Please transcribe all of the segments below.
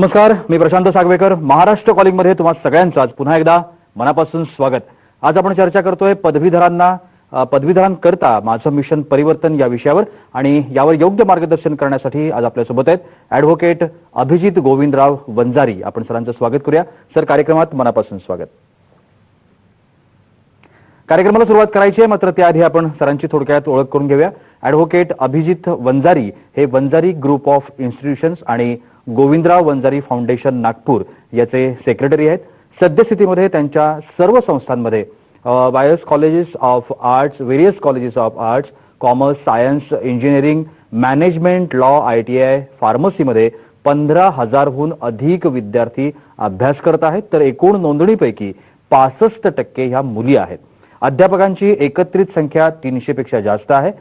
नमस्कार मी प्रशांत सागवेकर महाराष्ट्र कॉलिंगमध्ये तुम्हा सगळ्यांचं आज पुन्हा एकदा मनापासून स्वागत. आज आपण चर्चा करतोय पदवीधरांना पदवीधरांकरता माझं मिशन परिवर्तन या विषयावर आणि यावर योग्य मार्गदर्शन करण्यासाठी आज आपल्यासोबत आहेत ऍडव्होकेट अभिजित गोविंदराव वंजारी. आपण सरांचं स्वागत करूया. सर कार्यक्रमात मनापासून स्वागत. कार्यक्रमाला सुरुवात करायची आहे मात्र त्याआधी आपण सरांची थोडक्यात ओळख करून घेऊया. ऍडव्होकेट अभिजित वंजारी हे वंजारी ग्रुप ऑफ इन्स्टिट्यूशन्स आणि गोविंदराव वंजारी फाउंडेशन नागपूर याचे सेक्रेटरी आहेत. सद्यस्थितीमध्ये त्यांच्या सर्व संस्थांमध्ये वायस colleges of arts various colleges of arts commerce science engineering management law I T I फार्मसीमध्ये पंधरा हजारहून अधिक विद्यार्थी अभ्यास करत आहेत. तर एकूण नोंदणीपैकी पासष्ट टक्के ह्या मुली आहेत. अध्यापकांची एकत्रित संख्या तीनशेपेक्षा जास्त आहे.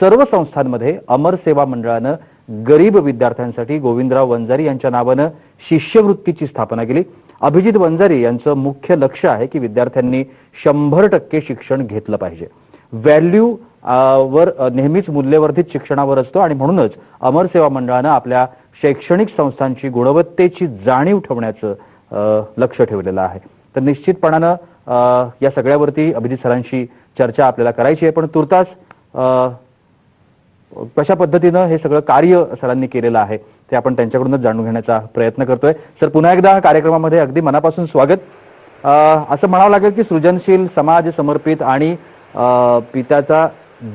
सर्व संस्थांमध्ये अमर सेवा मंडळानं गरीब विद्यार्थ्यांसाठी गोविंदराव वंजारी यांच्या नावानं शिष्यवृत्तीची स्थापना केली. अभिजित वंजारी यांचं मुख्य लक्ष आहे की विद्यार्थ्यांनी शंभर टक्के शिक्षण घेतलं पाहिजे. व्हॅल्यू वर नेहमीच मूल्यवर्धित शिक्षणावर असतो आणि म्हणूनच अमर सेवा मंडळानं आपल्या शैक्षणिक संस्थांची गुणवत्तेची जाणीव ठेवण्याचं लक्ष ठेवलेलं आहे. तर निश्चितपणानं या सगळ्यावरती अभिजित सरांशी चर्चा आपल्याला करायची आहे. पण तुर्तास कशा पद्धतीनं हे सगळं कार्य सरांनी केलेलं आहे ते आपण त्यांच्याकडूनच जाणून घेण्याचा प्रयत्न करतोय. सर पुन्हा एकदा कार्यक्रमामध्ये अगदी मनापासून स्वागत. असं म्हणावं लागेल की सृजनशील समाज समर्पित आणि अ, पित्याचा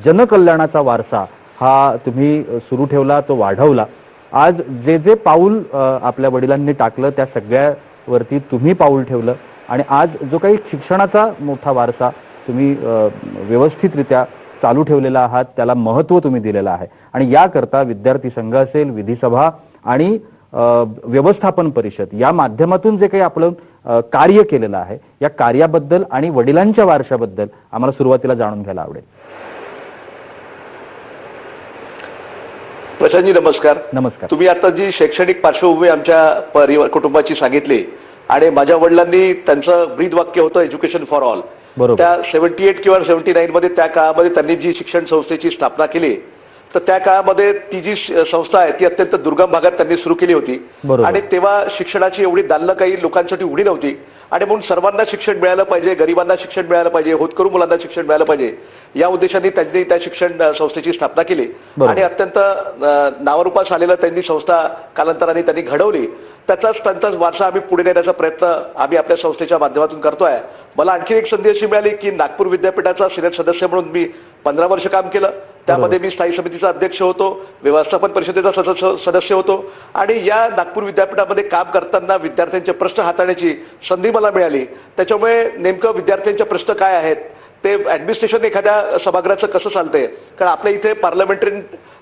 जनकल्याणाचा वारसा हा तुम्ही सुरू ठेवला तो वाढवला. आज जे जे पाऊल आपल्या वडिलांनी टाकलं त्या सगळ्यावरती तुम्ही पाऊल ठेवलं आणि आज जो काही शिक्षणाचा मोठा वारसा तुम्ही व्यवस्थितरित्या चालू ठेवलेला आहात त्याला महत्त्व तुम्ही दिलेलं आहे. आणि याकरता विद्यार्थी संघ असेल विधिसभा आणि व्यवस्थापन परिषद या माध्यमातून जे काही आपलं कार्य केलेलं आहे या कार्याबद्दल आणि वडिलांच्या वारशाबद्दल आम्हाला सुरुवातीला जाणून घ्यायला आवडेल. प्रशांतजी नमस्कार. नमस्कार. तुम्ही आता जी शैक्षणिक पार्श्वभूमी आमच्या परिवार कुटुंबाची सांगितली आणि माझ्या वडिलांनी त्यांचं ब्रीद वाक्य होतं एज्युकेशन फॉर ऑल. त्या सेव्हन्टी एट किंवा सेव्हन्टी नाईन मध्ये त्या काळामध्ये त्यांनी जी शिक्षण संस्थेची स्थापना केली तर त्या काळामध्ये ती जी संस्था आहे ती अत्यंत दुर्गम भागात त्यांनी सुरू केली होती. आणि तेव्हा शिक्षणाची एवढी दालनं काही लोकांसाठी उघडी नव्हती. आणि म्हणून सर्वांना शिक्षण मिळालं पाहिजे गरिबांना शिक्षण मिळालं पाहिजे होतकरू मुलांना शिक्षण मिळालं पाहिजे या उद्देशाने त्यांनी त्या शिक्षण संस्थेची स्थापना केली. आणि अत्यंत नावारूपास आलेलं त्यांनी संस्था कालांतराने त्यांनी घडवली. त्याचाच त्यांचाच वारसा आम्ही पुढे नेण्याचा प्रयत्न आम्ही आपल्या संस्थेच्या माध्यमातून करतोय. मला आणखी एक संधी अशी मिळाली की नागपूर विद्यापीठाचा सिनेट सदस्य म्हणून मी पंधरा वर्ष काम केलं. त्यामध्ये मी स्थायी समितीचा अध्यक्ष होतो व्यवस्थापन परिषदेचा सदस्य सदस्य होतो आणि या नागपूर विद्यापीठामध्ये काम करताना विद्यार्थ्यांचे प्रश्न हाताळण्याची संधी मला मिळाली. त्याच्यामुळे नेमकं विद्यार्थ्यांचे प्रश्न काय आहेत? ते ऍडमिनिस्ट्रेशन एखाद्या सभागृहाचं कसं चालतंय? कारण आपल्या इथे पार्लमेंटरी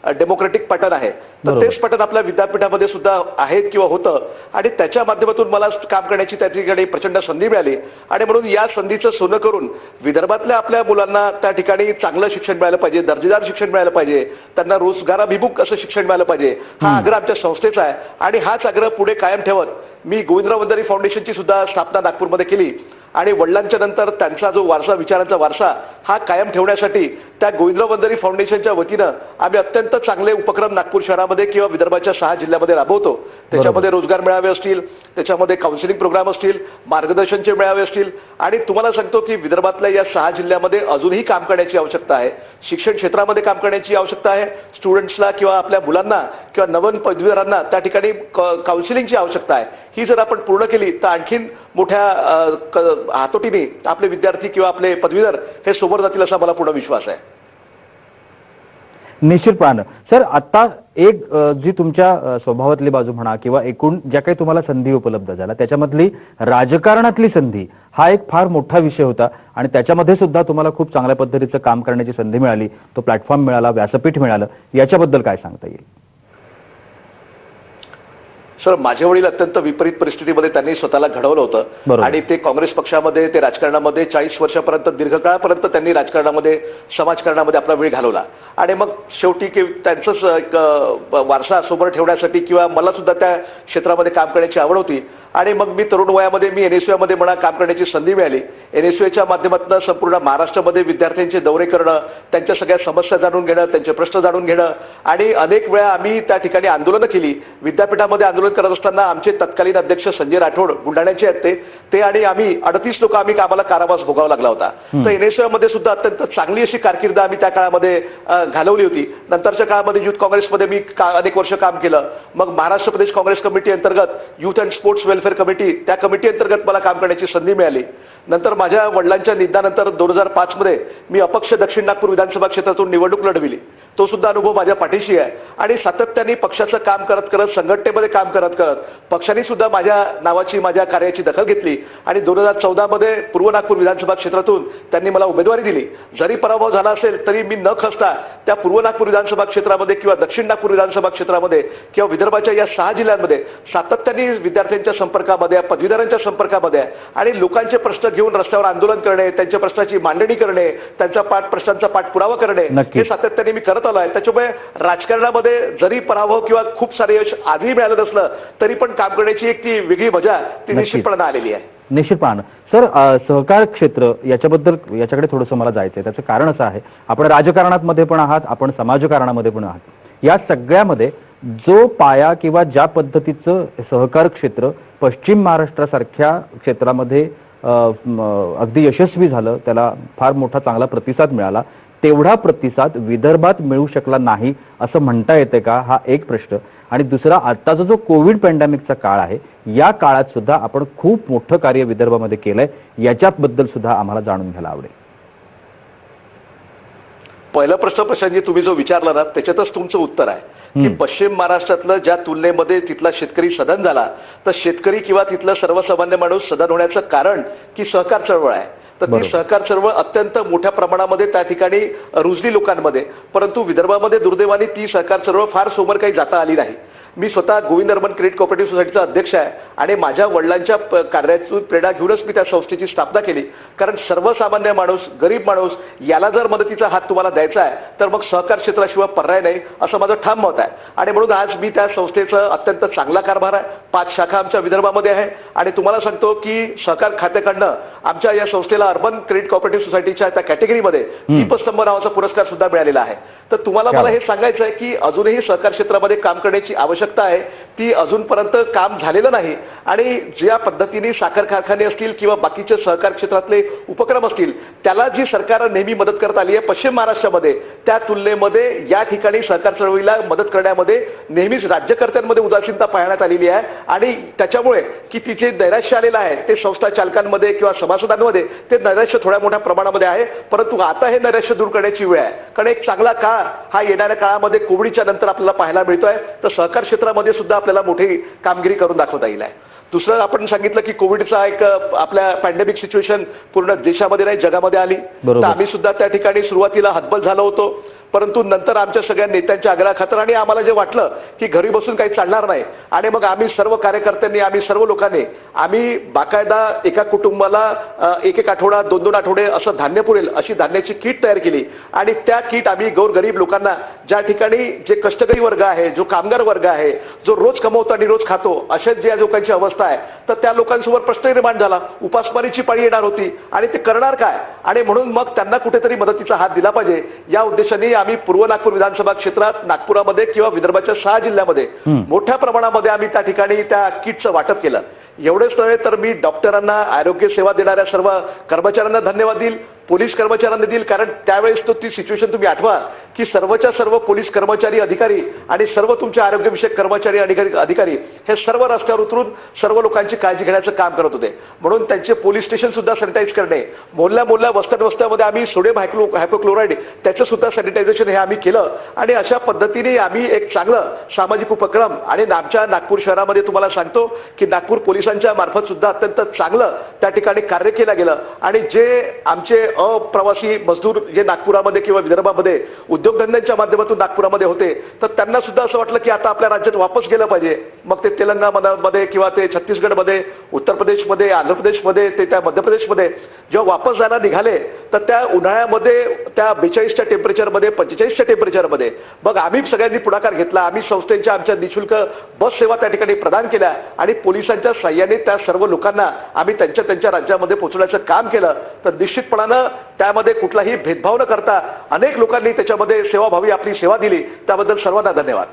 डेमोक्रेटिक पॅटर्न आहे. तर. तेच पॅटर्न आपल्या विद्यापीठामध्ये सुद्धा आहेत किंवा होतं. आणि त्याच्या माध्यमातून मला काम करण्याची त्या ठिकाणी प्रचंड संधी मिळाली. आणि म्हणून या संधीचं सोनं करून विदर्भातल्या आपल्या मुलांना त्या ठिकाणी चांगलं शिक्षण मिळालं पाहिजे दर्जेदार शिक्षण मिळालं पाहिजे त्यांना रोजगाराभिमुख असं शिक्षण मिळालं पाहिजे. हा आग्रह आमच्या संस्थेचा आहे. आणि हाच आग्रह पुढे कायम ठेवत मी गोविंदराव वंजारी फाउंडेशनची सुद्धा स्थापना नागपूरमध्ये केली. आणि वडिलांच्या नंतर त्यांचा जो वारसा विचारांचा वारसा हा कायम ठेवण्यासाठी त्या गोविंदराव वंजारी फाउंडेशनच्या वतीनं आम्ही अत्यंत चांगले उपक्रम नागपूर शहरामध्ये किंवा विदर्भाच्या सहा जिल्ह्यामध्ये राबवतो. त्याच्यामध्ये रोजगार मेळावे असतील त्याच्यामध्ये काउन्सिलिंग प्रोग्राम असतील मार्गदर्शनचे मेळावे असतील आणि तुम्हाला सांगतो की विदर्भातल्या या सहा जिल्ह्यामध्ये अजूनही काम करण्याची आवश्यकता आहे. शिक्षण क्षेत्रामध्ये काम करण्याची आवश्यकता आहे. स्टुडंट्सला किंवा आपल्या मुलांना किंवा नवन पदवीधरांना त्या ठिकाणी काउन्सिलिंगची आवश्यकता आहे. ही जर आपण पूर्ण केली तर आणखीन मोठ्या हातोटीने आपले विद्यार्थी किंवा आपले पदवीधर हे सोबत जातील असा मला पूर्ण विश्वास आहे. निश्चितपणानं सर आता एक जी तुमच्या स्वभावातली बाजू म्हणा किंवा एकूण ज्या काही तुम्हाला संधी उपलब्ध झाल्या त्याच्यामधली राजकारणातली संधी हा एक फार मोठा विषय होता आणि त्याच्यामध्ये सुद्धा तुम्हाला खूप चांगल्या पद्धतीचं काम करण्याची संधी मिळाली तो प्लॅटफॉर्म मिळाला व्यासपीठ मिळालं याच्याबद्दल काय सांगता येईल? सर माझे वडील अत्यंत विपरीत परिस्थितीमध्ये त्यांनी स्वतःला घडवलं होतं. आणि ते काँग्रेस पक्षामध्ये ते राजकारणामध्ये चाळीस वर्षापर्यंत दीर्घकाळापर्यंत त्यांनी राजकारणामध्ये समाजकारणामध्ये आपला वेळ घालवला. आणि मग शेवटी की त्यांचंच एक वारसा समोर ठेवण्यासाठी किंवा मला सुद्धा त्या क्षेत्रामध्ये काम करण्याची आवड होती. आणि मग मी तरुण वयामध्ये मी एनएसयूआय म्हणा काम करण्याची संधी मिळाली. एनएसयूआयच्या माध्यमातून संपूर्ण महाराष्ट्रामध्ये विद्यार्थ्यांचे दौरे करणं त्यांच्या सगळ्या समस्या जाणून घेणं त्यांचे प्रश्न जाणून घेणं. आणि अनेक वेळा आम्ही त्या ठिकाणी आंदोलनं केली. विद्यापीठामध्ये आंदोलन करत असताना आमचे तत्कालीन अध्यक्ष संजय राठोड बुलढाण्याचे आहेत ते. ते आणि आम्ही अडतीस लोक आम्ही आम्हाला कारावास भोगावा लागला होता. तर एनएसयूआयमध्ये सुद्धा अत्यंत चांगली अशी कारकीर्द आम्ही त्या काळामध्ये घालवली होती. नंतरच्या काळामध्ये युथ काँग्रेसमध्ये मी अनेक वर्ष काम केलं. मग महाराष्ट्र प्रदेश काँग्रेस कमिटी अंतर्गत youth and sports welfare committee त्या कमिटी अंतर्गत मला काम करण्याची संधी मिळाली. नंतर माझ्या वडिलांच्या निधनानंतर दोन हजार पाच मध्ये मी अपक्ष दक्षिण नागपूर विधानसभा क्षेत्रातून निवडणूक लढविली. तो सुद्धा अनुभव माझ्या पाठीशी आहे. आणि सातत्याने पक्षाचं काम करत करत संघटनेमध्ये काम करत करत पक्षाने सुद्धा माझ्या नावाची माझ्या कार्याची दखल घेतली. आणि दोन हजार चौदा मध्ये पूर्व नागपूर विधानसभा क्षेत्रातून त्यांनी मला उमेदवारी दिली. जरी पराभव झाला असेल तरी मी न खचता त्या पूर्व नागपूर विधानसभा क्षेत्रामध्ये किंवा दक्षिण नागपूर विधानसभा क्षेत्रामध्ये किंवा विदर्भाच्या या सहा जिल्ह्यांमध्ये सातत्याने विद्यार्थ्यांच्या संपर्कामध्ये आहे, पदवीधरांच्या संपर्कामध्ये आहे आणि लोकांचे प्रश्न घेऊन रस्त्यावर आंदोलन करणे त्यांच्या प्रश्नाची मांडणी करणे त्यांचा पाठ प्रश्नांचा पाठपुरावा करणे. हे सातत्याने मी करत आलो आहे. त्याच्यामुळे राजकारणामध्ये जरी पराभव किंवा खूप सारे यश आधी मिळालं नसलं तरी पण काम करण्याची एक ती वेगळी मजा ती नक्कीच. निश्चितपणे आलेली आहे. निश्चितपणे सर सहकार क्षेत्र याच्याबद्दल याच्याकडे थोडंसं मला जायचंय. त्याचं कारण असं आहे आपण राजकारणात मध्ये पण आहात आपण समाजकारणामध्ये पण आहात. या सगळ्यामध्ये जो पाया किंवा ज्या पद्धतीचं सहकार क्षेत्र पश्चिम महाराष्ट्रासारख्या क्षेत्रामध्ये अगदी यशस्वी झालं त्याला फार मोठा चांगला प्रतिसाद मिळाला तेवढा प्रतिसाद विदर्भात मिळू शकला नाही असं म्हणता येते का? हा एक प्रश्न. आणि दुसरा आत्ताचा जो कोविड पॅन्डेमिकचा काळ आहे या काळात सुद्धा आपण खूप मोठं कार्य विदर्भामध्ये केलंय. याच्याबद्दल सुद्धा आम्हाला जाणून घ्यायला आवडेल. पहिला प्रश्न प्रशांतजी तुम्ही जो विचारला ना त्याच्यातच तुमचं उत्तर आहे. की. पश्चिम महाराष्ट्रातलं ज्या तुलनेमध्ये तिथला शेतकरी सदन झाला तर शेतकरी किंवा तिथला सर्वसामान्य माणूस सदन होण्याचं कारण की सहकार चळवळ आहे. तर ती. सहकार चळवळ अत्यंत मोठ्या प्रमाणामध्ये त्या ठिकाणी रुजली लोकांमध्ये परंतु विदर्भामध्ये दुर्दैवाने ती सहकार चळवळ फार समोर काही जाता आली नाही मी स्वतः गोविंद अर्बन क्रेडिट कोऑपरेटिव्ह सोसायटीचा अध्यक्ष आहे आणि माझ्या वडिलांच्या कार्यातून प्रेरणा घेऊनच मी त्या संस्थेची स्थापना केली. कारण सर्वसामान्य माणूस गरीब माणूस याला जर मदतीचा हात तुम्हाला द्यायचा आहे तर मग सहकार क्षेत्राशिवाय पर्याय नाही असं माझं ठाम मत आहे. आणि म्हणून आज मी त्या संस्थेचं अत्यंत चांगला कारभार आहे. पाच शाखा आमच्या विदर्भामध्ये आहे. आणि तुम्हाला सांगतो की सहकार खात्याकडनं आमच्या या संस्थेला अर्बन क्रेडिट कोऑपरेटिव्ह सोसायटीच्या त्या कॅटेगरीमध्ये दीपस्तंभ नावाचा पुरस्कार सुद्धा मिळालेला आहे. तर तुम्हाला मला. हे सांगायचं आहे की अजूनही सहकार क्षेत्रामध्ये काम करण्याची आवश्यकता आहे ती अजूनपर्यंत काम झालेलं नाही आणि ज्या पद्धतीने साखर कारखाने असतील किंवा बाकीचे सहकार क्षेत्रातले उपक्रम असतील त्याला जी सरकार नेहमी मदत करत आली आहे पश्चिम महाराष्ट्रामध्ये त्या तुलनेमध्ये या ठिकाणी सहकार चळवळीला मदत करण्यामध्ये नेहमीच राज्यकर्त्यांमध्ये उदासीनता पाहण्यात आलेली आहे. आणि त्याच्यामुळे की तिचे नैराश्य आलेलं आहे ते संस्था चालकांमध्ये किंवा सभासदांमध्ये ते नैराश्य थोड्या मोठ्या प्रमाणामध्ये आहे. परंतु आता हे नैराश्य दूर करण्याची वेळ आहे. कारण एक चांगला काळ हा येणाऱ्या काळामध्ये कोविडच्या नंतर आपल्याला पाहायला मिळतोय. तर सहकार क्षेत्रामध्ये सुद्धा आपल्याला मोठी कामगिरी करून दाखवता येईल आहे. दुसरं आपण सांगितलं की कोविडचा एक आपल्या पॅन्डेमिक सिच्युएशन पूर्ण देशामध्ये नाही जगामध्ये आली. तर आम्ही सुद्धा त्या ठिकाणी सुरुवातीला हतबल झालो होतो परंतु नंतर आमच्या सगळ्या नेत्यांच्या आग्रहाखातर आणि आम्हाला जे वाटलं की घरी बसून काही चालणार नाही आणि मग आम्ही सर्व कार्यकर्त्यांनी आम्ही सर्व लोकांनी आम्ही बाकायदा एका कुटुंबाला एक एक आठवडा दोन दोन आठवडे असं धान्य पुरेल अशी धान्याची किट तयार केली. आणि त्या किट आम्ही गोरगरीब लोकांना ज्या ठिकाणी जे कष्टकरी वर्ग आहे जो कामगार वर्ग आहे जो रोज कमवतो आणि रोज खातो अशाच ज्या लोकांची अवस्था आहे तर त्या लोकांसमोर प्रश्न निर्माण झाला. उपासमारीची पाळी येणार होती. आणि ते करणार काय? आणि म्हणून मग त्यांना कुठेतरी मदतीचा हात दिला पाहिजे. या उद्देशाने आम्ही पूर्व नागपूर विधानसभा क्षेत्रात नागपुरामध्ये किंवा विदर्भाच्या सहा जिल्ह्यामध्ये. मोठ्या प्रमाणामध्ये आम्ही त्या ठिकाणी त्या किटचं वाटप केलं एवढेच नव्हे तर मी डॉक्टरांना आरोग्य सेवा देणाऱ्या सर्व कर्मचाऱ्यांना धन्यवाद देईल पोलीस कर्मचाऱ्यांना देईल कारण त्यावेळेस तो ती सिच्युएशन तुम्ही आठवा की सर्वच्या सर्व पोलीस कर्मचारी अधिकारी आणि सर्व तुमचे आरोग्यविषयक कर्मचारी अधिकारी अधिकारी हे सर्व रस्त्यावर उतरून सर्व लोकांची काळजी घेण्याचं काम करत होते. म्हणून त्यांचे पोलीस स्टेशन सुद्धा सॅनिटाईज करणे. मोहल्ल्या मोहल्ल्या वस्त्यात वस्त्यामध्ये आम्ही सोडियम हायक्लो हायपोक्लोराईड त्याचं सुद्धा सॅनिटायझेशन हे आम्ही केलं. आणि अशा पद्धतीने आम्ही एक चांगलं सामाजिक उपक्रम आणि आमच्या नागपूर शहरामध्ये तुम्हाला सांगतो की नागपूर पोलिसांच्या मार्फत सुद्धा अत्यंत चांगलं त्या ठिकाणी कार्य केलं गेलं. आणि जे आमचे अप्रवासी मजदूर जे नागपुरामध्ये किंवा विदर्भामध्ये उद्योगधंद्यांच्या माध्यमातून नागपुरामध्ये होते तर त्यांना सुद्धा असं वाटलं की आता आपल्या राज्यात वापस गेलं पाहिजे. मग ते तेलंगणामध्ये किंवा ते छत्तीसगडमध्ये उत्तर प्रदेशमध्ये आंध्र प्रदेशमध्ये ते त्या मध्य प्रदेशमध्ये जेव्हा वापस जायला निघाले तर त्या उन्हाळ्यामध्ये त्या बेचाळीसच्या टेम्परेचरमध्ये पंचेचाळीसच्या टेम्परेचरमध्ये मग आम्ही सगळ्यांनी पुढाकार घेतला. आम्ही संस्थेच्या आमच्या निशुल्क बस सेवा त्या ठिकाणी प्रदान केल्या आणि पोलिसांच्या साह्याने त्या सर्व लोकांना आम्ही त्यांच्या त्यांच्या राज्यामध्ये पोहोचवण्याचं काम केलं. तर निश्चितपणानं त्यामध्ये कुठलाही भेदभाव न करता अनेक लोकांनी त्याच्यामध्ये सेवाभावी आपली सेवा दिली. त्याबद्दल सर्वांना धन्यवाद.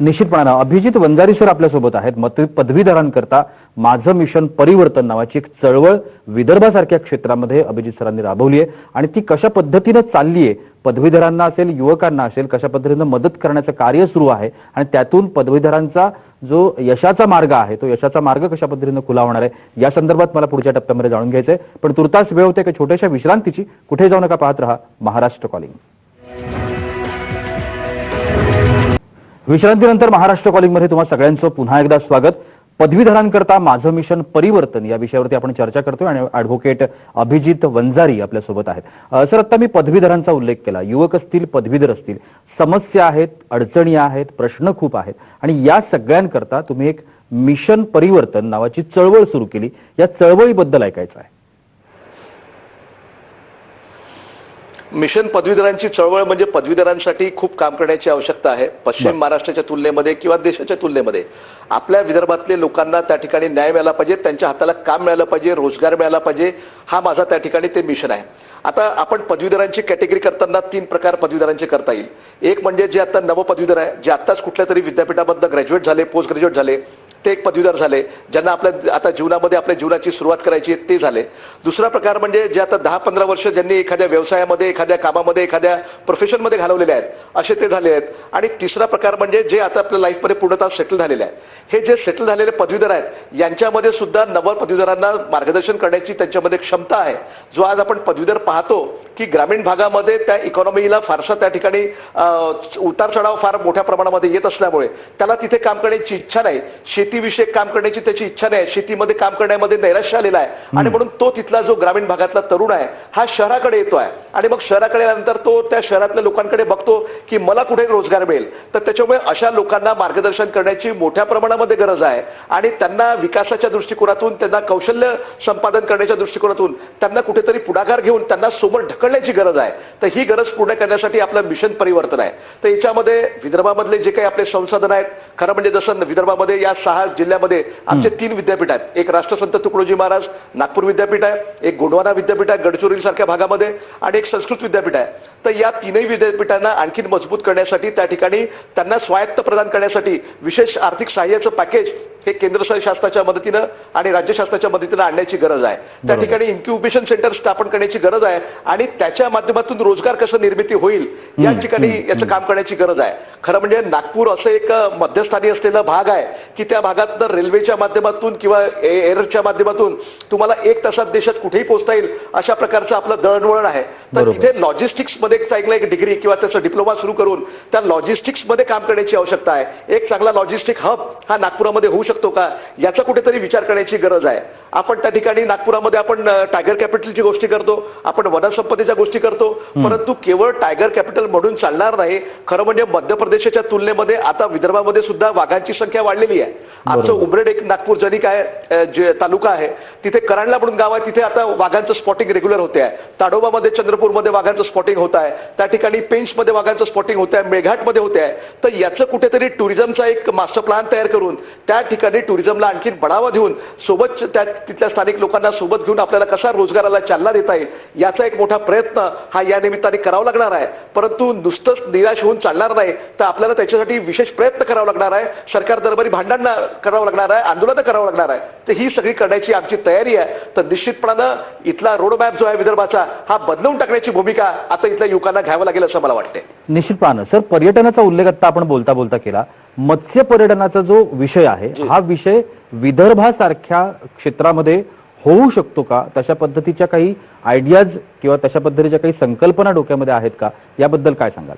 निश्चितपणानं अभिजित वंजारी सर आपल्यासोबत आहेत. मग पदवीधरांकरता माझं मिशन परिवर्तन नावाची एक चळवळ विदर्भासारख्या क्षेत्रामध्ये अभिजित सरांनी राबवली आहे. आणि ती कशा पद्धतीनं चालली आहे? पदवीधरांना असेल युवकांना असेल कशा पद्धतीनं मदत करण्याचं कार्य सुरू आहे? आणि त्यातून पदवीधरांचा जो यशाचा मार्ग आहे तो यशाचा मार्ग कशा पद्धतीनं खुला होणार आहे? या संदर्भात मला पुढच्या टप्प्यामध्ये जाणून घ्यायचंय. पण तुर्तास वेळ होते एका छोट्याशा विश्रांतीची? कुठे जाऊ नका पाहत रहा. महाराष्ट्र कॉलिंग विश्रांतीनंतर महाराष्ट्र कॉलिंगमध्ये तुम्हाला सगळ्यांचं पुन्हा एकदा स्वागत. पदवीधरांकरता माझं मिशन परिवर्तन या विषयावरती आपण चर्चा करतोय आणि ऍडव्होकेट अभिजित वंजारी आपल्यासोबत आहेत. सर आता मी पदवीधरांचा उल्लेख केला. युवक असतील पदवीधर असतील समस्या आहेत अडचणी आहेत प्रश्न खूप आहेत. आणि या सगळ्यांकरता तुम्ही एक मिशन परिवर्तन नावाची चळवळ सुरू केली. या चळवळीबद्दल ऐकायचं आहे. मिशन पदवीधरांची चळवळ म्हणजे पदवीधरांसाठी खूप काम करण्याची आवश्यकता आहे. पश्चिम महाराष्ट्राच्या तुलनेमध्ये किंवा देशाच्या तुलनेमध्ये आपल्या विदर्भातले लोकांना त्या ठिकाणी न्याय मिळाला पाहिजे त्यांच्या हाताला काम मिळालं पाहिजे रोजगार मिळाला पाहिजे हा माझा त्या ठिकाणी ते मिशन आहे. आता आपण पदवीधरांची कॅटेगरी करताना तीन प्रकार पदवीधरांचे करता येईल. एक म्हणजे जे आता नवपदवीधर आहे जे आत्ताच कुठल्या तरी विद्यापीठामधनं ग्रॅज्युएट झाले पोस्ट ग्रॅज्युएट झाले ते एक पदवीधर झाले ज्यांना आपल्या आता जीवनामध्ये आपल्या जीवनाची सुरुवात करायची आहे ते झाले. दुसरा प्रकार म्हणजे जे आता दहा पंधरा वर्ष ज्यांनी एखाद्या व्यवसायामध्ये एखाद्या कामामध्ये एखाद्या प्रोफेशनमध्ये घालवलेले आहेत असे ते झाले आहेत. आणि तिसरा प्रकार म्हणजे जे आता आपल्या लाईफमध्ये पूर्णतः सेटल झालेले आहे हे जे सेटल झालेले पदवीधर आहेत यांच्यामध्ये सुद्धा नव पदवीधरांना मार्गदर्शन करण्याची त्यांच्यामध्ये क्षमता आहे. जो आज आपण पदवीधर पाहतो की ग्रामीण भागामध्ये त्या इकॉनॉमीला फारसा त्या ठिकाणी उतार चढाव फार मोठ्या प्रमाणामध्ये येत असल्यामुळे त्याला तिथे काम करण्याची इच्छा नाही. शेतीविषयक काम करण्याची त्याची इच्छा नाही. शेतीमध्ये काम करण्यामध्ये नैराश्य आलेला आहे. आणि म्हणून तो तिथला जो ग्रामीण भागातला तरुण आहे हा शहराकडे येतो आहे. आणि मग शहराकडे आल्यानंतर तो त्या शहरातल्या लोकांकडे बघतो की मला कुठे रोजगार मिळेल. तर त्याच्यामुळे अशा लोकांना मार्गदर्शन करण्याची मोठ्या प्रमाणामध्ये गरज आहे. आणि त्यांना विकासाच्या दृष्टिकोनातून त्यांना कौशल्य संपादन करण्याच्या दृष्टिकोनातून त्यांना कुठेतरी पुढाकार घेऊन त्यांना सोबत ढकलण्याची गरज आहे. तर ही गरज पूर्ण करण्यासाठी आपलं मिशन परिवर्तन आहे. तर याच्यामध्ये विदर्भामधले जे काही आपले संसाधन आहेत खरं म्हणजे जसं विदर्भामध्ये या सहा जिल्ह्यामध्ये आमचे तीन विद्यापीठ आहेत. एक राष्ट्रसंत तुकडोजी महाराज नागपूर विद्यापीठ आहे एक गोंडवाना विद्यापीठ आहे गडचिरोली सारख्या भागामध्ये आणि एक संस्कृत विद्यापीठ आहे. तर या तीनही विद्यापीठांना आणखीन मजबूत करण्यासाठी त्या ठिकाणी त्यांना स्वायत्त प्रदान करण्यासाठी विशेष आर्थिक सहाय्याचं पॅकेज हे केंद्र शासनाच्या मदतीनं आणि राज्य शासनाच्या मदतीनं आणण्याची गरज आहे. त्या. ठिकाणी इन्क्युबेशन सेंटर स्थापन करण्याची गरज आहे आणि त्याच्या माध्यमातून रोजगार कसं निर्मिती होईल या ठिकाणी याचं काम करण्याची गरज आहे. खरं म्हणजे नागपूर असं एक मध्यस्थानी असलेला भाग आहे. की त्या भागात रेल्वेच्या माध्यमातून किंवा एअरच्या माध्यमातून तुम्हाला एक तासात देशात कुठेही पोहोचता येईल अशा प्रकारचं आपलं दळणवळण आहे. तर. तिथे लॉजिस्टिक्समध्ये एक चांगला एक डिग्री किंवा त्याचं डिप्लोमा सुरू करून त्या लॉजिस्टिक्समध्ये काम करण्याची आवश्यकता आहे. एक चांगला लॉजिस्टिक हब हा नागपुरामध्ये होऊ शकतो का याचा कुठेतरी विचार करण्याची गरज आहे. आपण त्या ठिकाणी नागपुरामध्ये आपण टायगर कॅपिटलची गोष्टी करतो आपण वनसंपदेच्या गोष्टी करतो परंतु केवळ टायगर कॅपिटल म्हणून चालणार नाही. खरं म्हणजे मध्य प्रदेशाच्या तुलनेमध्ये आता विदर्भामध्ये सुद्धा वाघांची संख्या वाढलेली आहे. día. आमचं. उमरेड एक नागपूर आहे अं, जे तालुका आहे तिथे करांडला म्हणून गाव आहे तिथे आता वाघांचं स्पॉटिंग रेग्युलर होते आहे. ताडोबामध्ये चंद्रपूरमध्ये वाघांचं स्पॉटिंग होत आहे. त्या ठिकाणी पेंचमध्ये वाघांचं स्पॉटिंग होत आहे मेळघाटमध्ये होते आहे. तर याचं कुठेतरी टुरिझमचा एक मास्टर प्लॅन तयार करून त्या ठिकाणी टुरिझमला आणखीन बढावा देऊन सोबत त्या तिथल्या स्थानिक लोकांना सोबत घेऊन आपल्याला कसा रोजगाराला चालना देता येईल याचा एक मोठा प्रयत्न हा या निमित्ताने करावा लागणार आहे. परंतु नुसतंच निराश होऊन चालणार नाही तर आपल्याला त्याच्यासाठी विशेष प्रयत्न करावा लागणार आहे. सरकार दरबारी भांडण करावं लागणार आहे आंदोलन करावं लागणार आहे. तर ही सगळी करण्याची आमची तयारी आहे. तर निश्चितपणानं इथला रोड मॅप जो आहे विदर्भाचा हा बदलवून टाकण्याची भूमिका आता इथल्या युवकांना घ्यावं लागेल असं मला वाटते निश्चितपणानं. सर पर्यटनाचा उल्लेख आता आपण बोलता बोलता केला. मत्स्य पर्यटनाचा जो विषय आहे. हा विषय विदर्भासारख्या क्षेत्रामध्ये होऊ शकतो का? तशा पद्धतीच्या काही आयडियाज किंवा तशा पद्धतीच्या काही संकल्पना डोक्यामध्ये आहेत का? याबद्दल काय सांगाल?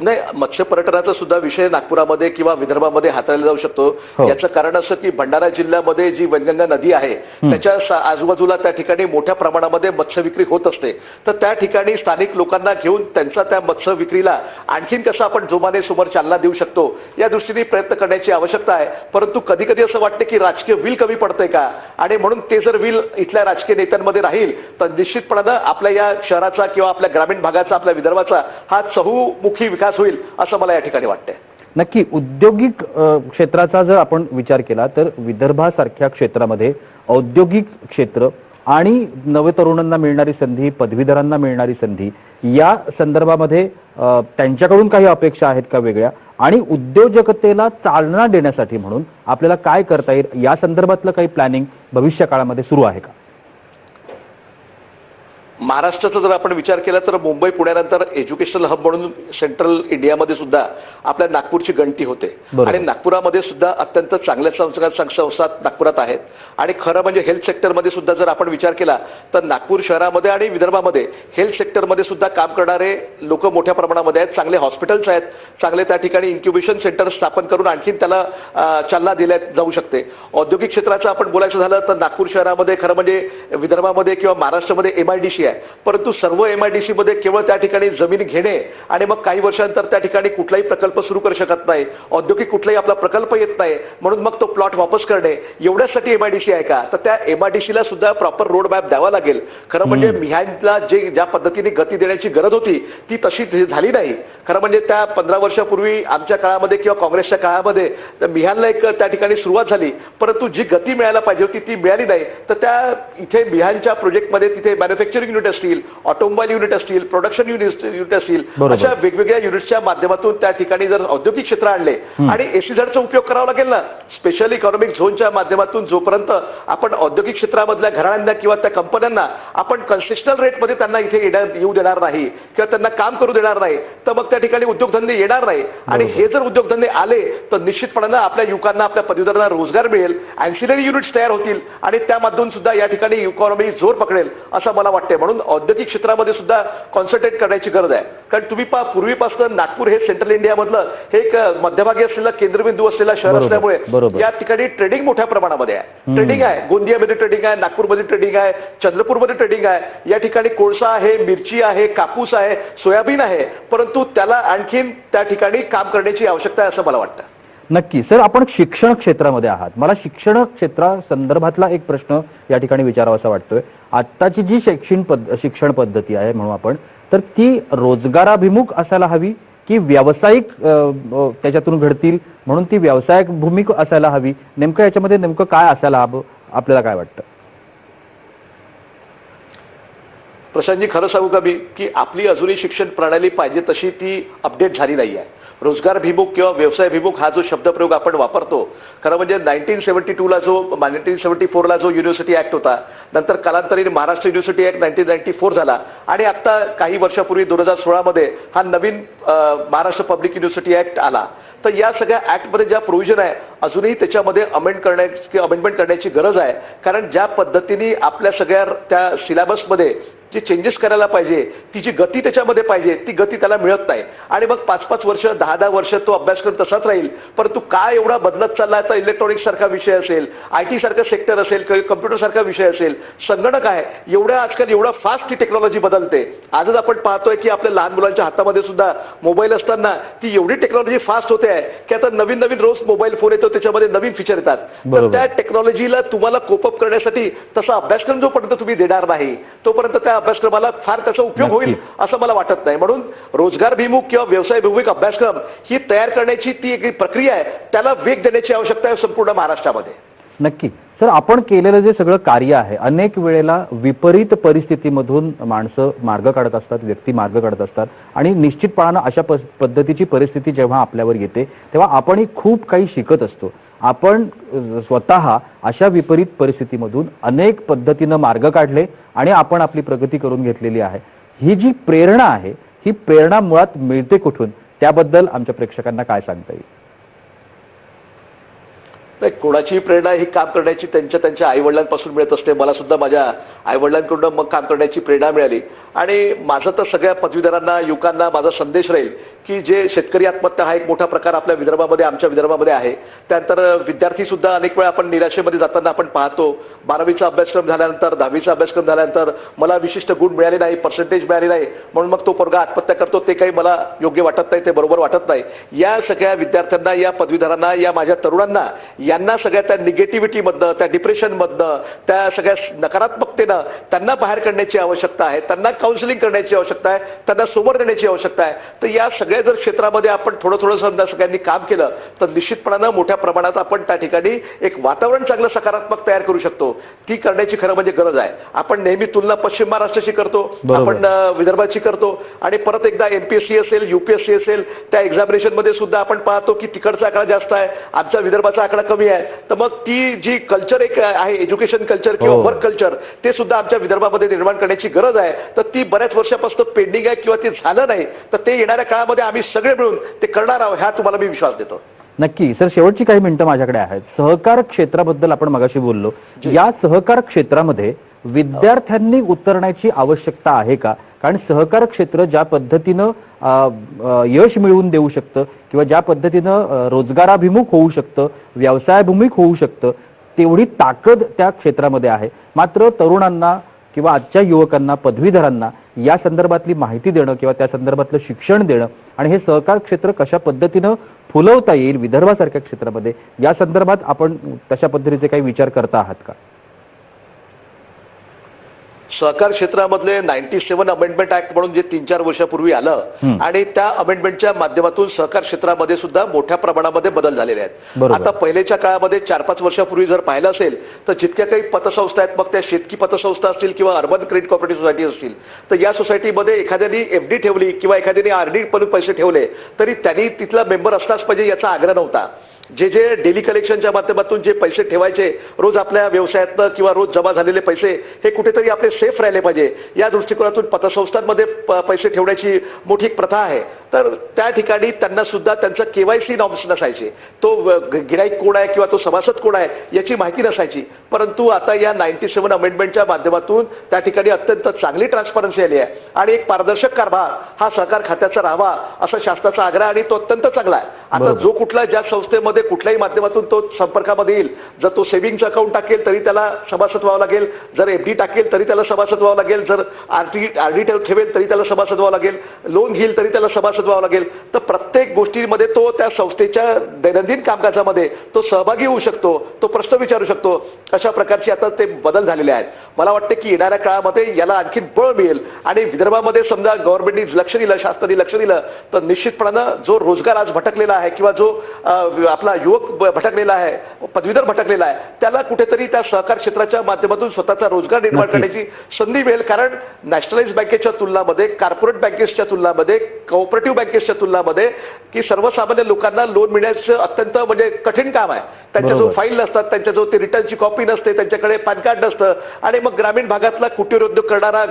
नाही मत्स्य पर्यटनाचा सुद्धा विषय नागपुरामध्ये किंवा विदर्भामध्ये हाताळला जाऊ शकतो. हो. याचं कारण असं की भंडारा जिल्ह्यामध्ये जी वनगंगा नदी आहे त्याच्या आजूबाजूला त्या ठिकाणी मोठ्या प्रमाणामध्ये मत्स्य विक्री होत असते. तर त्या ठिकाणी स्थानिक लोकांना घेऊन त्यांचा त्या मत्स्य विक्रीला आणखीन कसं आपण जोमाने समोर चालना देऊ शकतो. या दृष्टीने प्रयत्न करण्याची आवश्यकता आहे. परंतु कधी कधी असं वाटतं की राजकीय विल कमी पडतंय का? आणि म्हणून ते जर विल इथल्या राजकीय नेत्यांमध्ये राहील तर निश्चितपणानं आपल्या या शहराचा किंवा आपल्या ग्रामीण भागाचा आपल्या विदर्भाचा हा चहूमुखी विकास होईल असं मला या ठिकाणी वाटतंय. नक्की औद्योगिक क्षेत्राचा जर आपण विचार केला तर विदर्भासारख्या क्षेत्रामध्ये औद्योगिक क्षेत्र आणि नवतरुणांना मिळणारी संधी पदवीधरांना मिळणारी संधी या संदर्भामध्ये त्यांच्याकडून काही अपेक्षा आहेत का वेगळ्या? आणि उद्योजकतेला चालना देण्यासाठी म्हणून आपल्याला काय करता येईल? या संदर्भातलं काही प्लॅनिंग भविष्य काळामध्ये सुरू आहे का? महाराष्ट्राचा जर आपण विचार केला तर मुंबई पुण्यानंतर एज्युकेशनल हब म्हणून सेंट्रल इंडियामध्ये सुद्धा आपल्या नागपूरची गणती होते. आणि नागपुरामध्ये सुद्धा अत्यंत चांगल्या संस्था संस्था नागपुरात आहेत. आणि खरं म्हणजे हेल्थ सेक्टरमध्ये सुद्धा जर आपण विचार केला तर नागपूर शहरामध्ये आणि विदर्भामध्ये हेल्थ सेक्टरमध्ये सुद्धा काम करणारे लोक मोठ्या प्रमाणामध्ये आहेत. चांगले हॉस्पिटल्स आहेत. चांगले त्या ठिकाणी इन्क्युबेशन सेंटर स्थापन करून आणखीन त्याला चालना दिल्या जाऊ शकते. औद्योगिक क्षेत्राचं आपण बोलायचं झालं तर नागपूर शहरामध्ये खरं म्हणजे विदर्भामध्ये किंवा महाराष्ट्रामध्ये एमआयडीसी आहे. परंतु सर्व एमआयडीसी मध्ये केवळ त्या ठिकाणी जमीन घेणे आणि मग काही वर्षांतर त्या ठिकाणी कुठलाही प्रकल्प सुरू करू शकत नाही. औद्योगिक कुठलाही आपला प्रकल्प येत नाही. म्हणून मग तो प्लॉट वापस करणे. एवढ्यासाठी एमआयडीसी आहे का? तर त्या एमआयडीसीला सुद्धा प्रॉपर रोड मॅप द्यावा लागेल. खरं म्हणजे मिहानला जे ज्या पद्धतीने गती देण्याची गरज होती ती तशी झाली नाही. खरं म्हणजे त्या पंधरा वर्षापूर्वी आमच्या काळामध्ये किंवा काँग्रेसच्या काळामध्ये तर मिहानला एक त्या ठिकाणी सुरुवात झाली. परंतु जी गती मिळायला पाहिजे होती ती मिळाली नाही. तर त्या इथे मिहानच्या प्रोजेक्टमध्ये तिथे मॅन्युफॅक्चरिंग युनिट असतील ऑटोमोबाईल युनिट असतील प्रोडक्शन युनिट युनिट असतील. अशा वेगवेगळ्या युनिट्सच्या माध्यमातून त्या ठिकाणी जर औद्योगिक क्षेत्र आणले आणि एसीझडचा उपयोग करावा लागेल ना? स्पेशल इकॉनॉमिक झोनच्या माध्यमातून जोपर्यंत आपण औद्योगिक क्षेत्रामधल्या घराण्यांना किंवा त्या कंपन्यांना आपण कन्सेशनल रेटमध्ये त्यांना इथे येऊ देणार नाही किंवा त्यांना काम करू देणार नाही तर मग त्या ठिकाणी उद्योगधंदे येणार नाही. आणि हे जर उद्योगधंदे आले तर निश्चितपणानं आपल्या युवकांना आपल्या पदवीधरांना रोजगार मिळेल. अँसिलरी युनिट्स तयार होतील. आणि त्यामधून सुद्धा या ठिकाणी इकॉनॉमी जोर पकडेल असं मला वाटतंय. म्हणून औद्योगिक क्षेत्रामध्ये सुद्धा कॉन्सन्ट्रेट करण्याची गरज आहे. कारण तुम्ही पहा पूर्वीपासून नागपूर हे सेंट्रल इंडियामधलं हे एक मध्यभागी असलेलं केंद्रबिंदू असलेला शहर असल्यामुळे. या ठिकाणी ट्रेडिंग मोठ्या प्रमाणामध्ये आहे. ट्रेडिंग आहे. गोंदियामध्ये ट्रेडिंग आहे नागपूरमध्ये ट्रेडिंग आहे चंद्रपूरमध्ये ट्रेडिंग आहे. या ठिकाणी कोळसा आहे मिरची आहे कापूस आहे सोयाबीन आहे. परंतु त्याला आणखीन त्या ठिकाणी काम करण्याची आवश्यकता आहे असं मला वाटतं. नक्की. सर आपण शिक्षण क्षेत्रामध्ये आहात. मला शिक्षण क्षेत्रा संदर्भातला एक प्रश्न या ठिकाणी विचारावासा वाटतोय. आत्ताची जी शैक्षणिक पद्ध शिक्षण पद्धती आहे म्हणू आपण तर ती रोजगाराभिमुख असायला हवी की व्यावसायिक त्याच्यातून घडतील म्हणून ती व्यावसायिक भूमिक असायला हवी? नेमकं याच्यामध्ये नेमकं काय असायला हवं? आपल्याला काय वाटतं? प्रशांतजी खरं सांगू का मी? की आपली अजूनही शिक्षण प्रणाली पाहिजे तशी ती अपडेट झाली नाही आहे. रोजगारभिमुख किंवा व्यवसायभिमुख हा जो शब्दप्रयोग आपण वापरतो खरं म्हणजे नाईन्टीन सेव्हन्टी टूला जो नाईन्टीन सेव्हन्टी फोरला जो युनिव्हर्सिटी ऍक्ट होता नंतर कालांतरीने Maharashtra university act nineteen ninety four झाला आणि आता काही वर्षापूर्वी दोन हजार सोळामध्ये हा नवीन महाराष्ट्र पब्लिक युनिव्हर्सिटी ऍक्ट आला. तर या सगळ्या ऍक्टमध्ये ज्या प्रोव्हिजन आहे अजूनही त्याच्यामध्ये अमेंड करण्याची अमेंडमेंट करण्याची गरज आहे. कारण ज्या पद्धतीने आपल्या सगळ्या त्या सिलेबसमध्ये जे चेंजेस करायला पाहिजे. ती जी गती त्याच्यामध्ये पाहिजे ती गती त्याला मिळत नाही. आणि मग पाच पाच वर्ष दहा दहा वर्ष तो अभ्यासक्रम तसाच राहील. परंतु काय एवढा बदलत चालला आता इलेक्ट्रॉनिक्स सारखा विषय असेल आय टी सारखं सेक्टर असेल कम्प्युटर सारखा विषय असेल संगणक आहे. एवढ्या आजकाल एवढा फास्ट ही टेक्नॉलॉजी बदलते. आजच आपण पाहतोय की आपल्या लहान मुलांच्या हातामध्ये सुद्धा मोबाईल असताना ती एवढी टेक्नॉलॉजी फास्ट होते आहे की आता नवीन नवीन रोज मोबाईल फोन येतो त्याच्यामध्ये नवीन फीचर येतात. तर. त्या टेक्नॉलॉजीला तुम्हाला कोपअप करण्यासाठी तसा अभ्यासक्रम जोपर्यंत तुम्ही देणार नाही तोपर्यंत त्या अभ्यासक्रमाला फार त्याचा उपयोग होईल असं मला वाटत नाही. म्हणून रोजगारभिमुख किंवा व्यवसायभिमुख अभ्यासक्रम ही तयार करण्याची ती एक प्रक्रिया आहे. त्याला वेग देण्याची आवश्यकता आहे संपूर्ण महाराष्ट्रामध्ये. नक्की. सर आपण केलेलं जे सगळं कार्य आहे अनेक वेळेला विपरीत परिस्थितीमधून माणसं मार्ग काढत असतात व्यक्ती मार्ग काढत असतात आणि निश्चितपणानं अशा पद्धतीची परिस्थिती जेव्हा आपल्यावर येते तेव्हा आपणही खूप काही शिकत असतो. आपण स्वतः अशा विपरीत परिस्थितीमधून अनेक पद्धतीनं मार्ग काढले आणि आपण आपली प्रगती करून घेतलेली आहे. ही जी प्रेरणा आहे ही प्रेरणा मुळात मिळते कुठून? त्याबद्दल आमच्या प्रेक्षकांना काय सांगता येईल? नाही कोणाची प्रेरणा ही काम करण्याची त्यांच्या त्यांच्या आईवडिलांपासून मिळत असते. मला सुद्धा माझ्या आईवडिलांकडून मग काम करण्याची प्रेरणा मिळाली. आणि माझं तर सगळ्या पदवीधरांना युवकांना माझा संदेश राहील की जे शेतकरी आत्महत्या हा एक मोठा प्रकार आपल्या विदर्भामध्ये आमच्या विदर्भामध्ये आहे. त्यानंतर विद्यार्थी सुद्धा अनेक वेळा आपण निराशेमध्ये जाताना आपण पाहतो. बारावीचा अभ्यासक्रम झाल्यानंतर दहावीचा अभ्यासक्रम झाल्यानंतर मला विशिष्ट गुण मिळाले नाही पर्सेंटेज मिळाले नाही. म्हणून मग तो पोरगा आत्महत्या करतो. ते काही मला योग्य वाटत नाही ते बरोबर वाटत नाही. या सगळ्या विद्यार्थ्यांना या पदवीधरांना या माझ्या तरुणांना यांना सगळ्या त्या निगेटिव्हिटीमधनं त्या डिप्रेशनमधनं त्या सगळ्या नकारात्मकतेनं त्यांना बाहेर काढण्याची आवश्यकता आहे. त्यांना काउन्सिलिंग करण्याची आवश्यकता आहे. त्यांना समोर देण्याची आवश्यकता आहे. तर या सगळ्या जर क्षेत्रामध्ये आपण थोडं थोडं समजा सगळ्यांनी काम केलं तर निश्चितपणानं मोठ्या प्रमाणात आपण त्या ठिकाणी एक वातावरण चांगलं सकारात्मक तयार करू शकतो ती करण्याची खरं म्हणजे गरज आहे आपण नेहमी तुलना पश्चिम महाराष्ट्राशी करतो. आपण विदर्भाची करतो आणि परत एकदा एमपीएससी असेल युपीएससी असेल त्या एक्झामिनेशनमध्ये सुद्धा आपण पाहतो की तिकडचा आकडा जास्त आहे आमचा विदर्भाचा आकडा कमी आहे तर मग ती जी कल्चर एक आहे एज्युकेशन कल्चर किंवा हो. वर्क कल्चर ते सुद्धा आमच्या विदर्भामध्ये निर्माण करण्याची गरज आहे तर ती बऱ्याच वर्षापासून पेंडिंग आहे किंवा ते झालं नाही तर ते येणाऱ्या काळामध्ये आम्ही सगळे मिळून ते करणार आहोत ह्या तुम्हाला मी विश्वास देतो. नक्की. सर शेवटची काही मिनिटं माझ्याकडे आहेत. सहकार क्षेत्राबद्दल आपण मगाशी बोललो. या सहकार क्षेत्रामध्ये विद्यार्थ्यांनी उतरण्याची आवश्यकता आहे का? कारण सहकार क्षेत्र ज्या पद्धतीनं यश मिळवून देऊ शकतं किंवा ज्या पद्धतीनं रोजगाराभिमुख होऊ शकतं व्यवसायाभिमुख होऊ शकतं तेवढी ताकद त्या क्षेत्रामध्ये आहे. मात्र तरुणांना किंवा आजच्या युवकांना पदवीधरांना या संदर्भातली माहिती देणं किंवा त्या संदर्भातलं शिक्षण देणं आणि हे सहकार क्षेत्र कशा पद्धतीनं फुलवता येईल विदर्भासारख्या क्षेत्रामध्ये या संदर्भात आपण तशा पद्धतीचे काही विचार करता आहात का? सहकार क्षेत्रामधले नाईन्टी सेव्हन अमेंडमेंट ऍक्ट म्हणून जे तीन चार वर्षापूर्वी आलं. आणि त्या अमेंडमेंटच्या माध्यमातून सहकार क्षेत्रामध्ये सुद्धा मोठ्या प्रमाणामध्ये बदल झालेले आहेत. आता पहिलेच्या काळामध्ये चार पाच वर्षापूर्वी जर पाहिलं असेल तर जितक्या काही पतसंस्था आहेत मग त्या शेतकी पतसंस्था असतील किंवा अर्बन क्रेडिट कॉपरेटिव्ह सोसायटी असतील तर या सोसायटीमध्ये एखाद्याने एफडी ठेवली किंवा एखाद्याने आरडी पण पैसे ठेवले तरी त्यांनी तिथला मेंबर असलाच पाहिजे याचा आग्रह नव्हता जे जे डेली कलेक्शनच्या माध्यमातून जे पैसे ठेवायचे रोज आपल्या व्यवसायातनं किंवा रोज जमा झालेले पैसे हे कुठेतरी आपले सेफ राहिले पाहिजे. या दृष्टिकोनातून पतसंस्थांमध्ये पैसे ठेवण्याची मोठी प्रथा आहे. तर त्या ठिकाणी त्यांना सुद्धा त्यांचं केवायसी नॉर्म्स नसायचे. तो गिराईक कोण आहे किंवा तो सभासद कोण आहे याची माहिती नसायची. परंतु आता या नाईन्टी सेव्हन अमेंडमेंटच्या माध्यमातून त्या ठिकाणी अत्यंत चांगली ट्रान्सपरन्सी आली आहे. आणि एक पारदर्शक कारभार हा सहकार खात्याचा राहावा असा शासनाचा आग्रह आणि तो अत्यंत चांगला आहे. आता. जो कुठला ज्या संस्थेमध्ये कुठल्याही माध्यमातून तो संपर्कामध्ये येईल जर तो सेव्हिंगचं अकाउंट टाकेल तरी त्याला सभासद व्हावं लागेल. जर एफडी टाकेल तरी त्याला सभासद व्हावं लागेल. जर आरटी आरडी ठेवेल तरी त्याला सभासद व्हावं लागेल. लोन घेईल तरी त्याला सभासद व्हावं लागेल. तर प्रत्येक गोष्टीमध्ये तो त्या संस्थेच्या दैनंदिन कामकाजामध्ये तो सहभागी होऊ शकतो तो प्रश्न विचारू शकतो. अशा प्रकारचे आता ते बदल झालेले आहेत. मला वाटतं की येणाऱ्या काळामध्ये याला आणखी बळ मिळेल. आणि विदर्भामध्ये समजा गव्हर्नमेंटनी लक्ष दिलं शासनाने लक्ष दिलं तर निश्चितपणानं जो रोजगार आज भटकलेला आहे किंवा जो आपला युवक भटकलेला आहे पदवीधर भटकलेला आहे त्याला कुठेतरी त्या सहकार क्षेत्राच्या माध्यमातून स्वतःचा रोजगार निर्माण. करण्याची संधी मिळेल. कारण नॅशनलाइज बँकेच्या तुलनामध्ये कॉर्पोरेट बँकेच्या तुलनामध्ये कोऑपरेटिव्ह बँकेच्या तुलनामध्ये की सर्वसामान्य लोकांना लोन मिळण्याचं अत्यंत म्हणजे कठीण काम आहे. त्यांच्या जो. फाईल नसतात त्यांच्या जो ते रिटर्नची कॉपी नसते त्यांच्याकडे पॅन कार्ड नसतं आणि मग ग्रामीण भागातला कुटीर उद्योग करणारा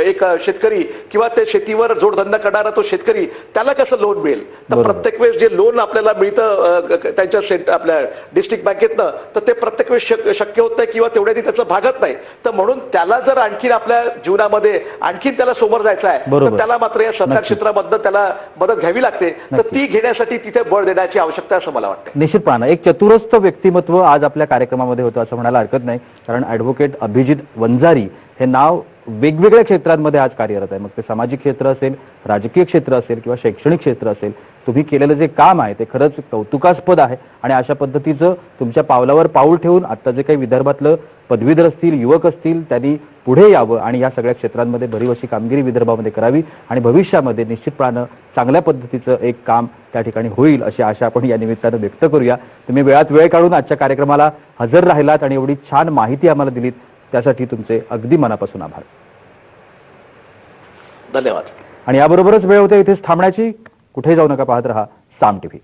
एक शेतकरी किंवा ते शेतीवर जोडधंदा करणारा तो शेतकरी त्याला कसं लोन मिळेल तर. प्रत्येक वेळेस जे लोन आपल्याला मिळतं त्यांच्या आपल्या डिस्ट्रिक्ट बँकेतनं तर ते प्रत्येक वेळेस शक- शक्य होत नाही किंवा तेवढ्यानी त्याचं भागत नाही तर म्हणून त्याला जर आणखीन आपल्या जीवनामध्ये आणखीन त्याला समोर जायचं आहे. तर त्याला मात्र या सहकार. क्षेत्रामधनं त्याला मदत घ्यावी लागते तर. ती घेण्यासाठी तिथे बळ देण्याची आवश्यकता असं मला वाटतं निश्चितपणानं एक चतुरस्थ व्यक्तिमत्व आज आपल्या कार्यक्रमामध्ये होतं असं म्हणायला हरकत नाही. कारण ऍडव्होकेट अभिजित वंजारी हे नाव वेगवेगळ्या क्षेत्रांमध्ये आज कार्यरत आहे. मग ते सामाजिक क्षेत्र असेल राजकीय क्षेत्र असेल किंवा शैक्षणिक क्षेत्र असेल तुम्ही केलेलं जे काम आहे ते खरंच कौतुकास्पद आहे. आणि अशा पद्धतीचं तुमच्या पावलावर पाऊल ठेवून आता जे काही विदर्भातलं पदवीधर असतील युवक असतील त्यांनी पुढे यावं आणि या सगळ्या क्षेत्रांमध्ये भरीव अशी कामगिरी विदर्भामध्ये करावी. आणि भविष्यामध्ये निश्चितपणानं चांगल्या पद्धतीचं एक काम त्या ठिकाणी होईल अशी आशा आपण या निमित्तानं व्यक्त करूया. तुम्ही वेळात वेळ काढून आजच्या कार्यक्रमाला हजर राहिलात आणि एवढी छान माहिती आम्हाला दिलीत त्यासाठी तुमचे अगदी मनापासून आभार. धन्यवाद. आणि याबरोबरच वेळ होते इथेच थांबण्याची. कुठेही जाऊ नका पाहत रहा साम टीव्ही.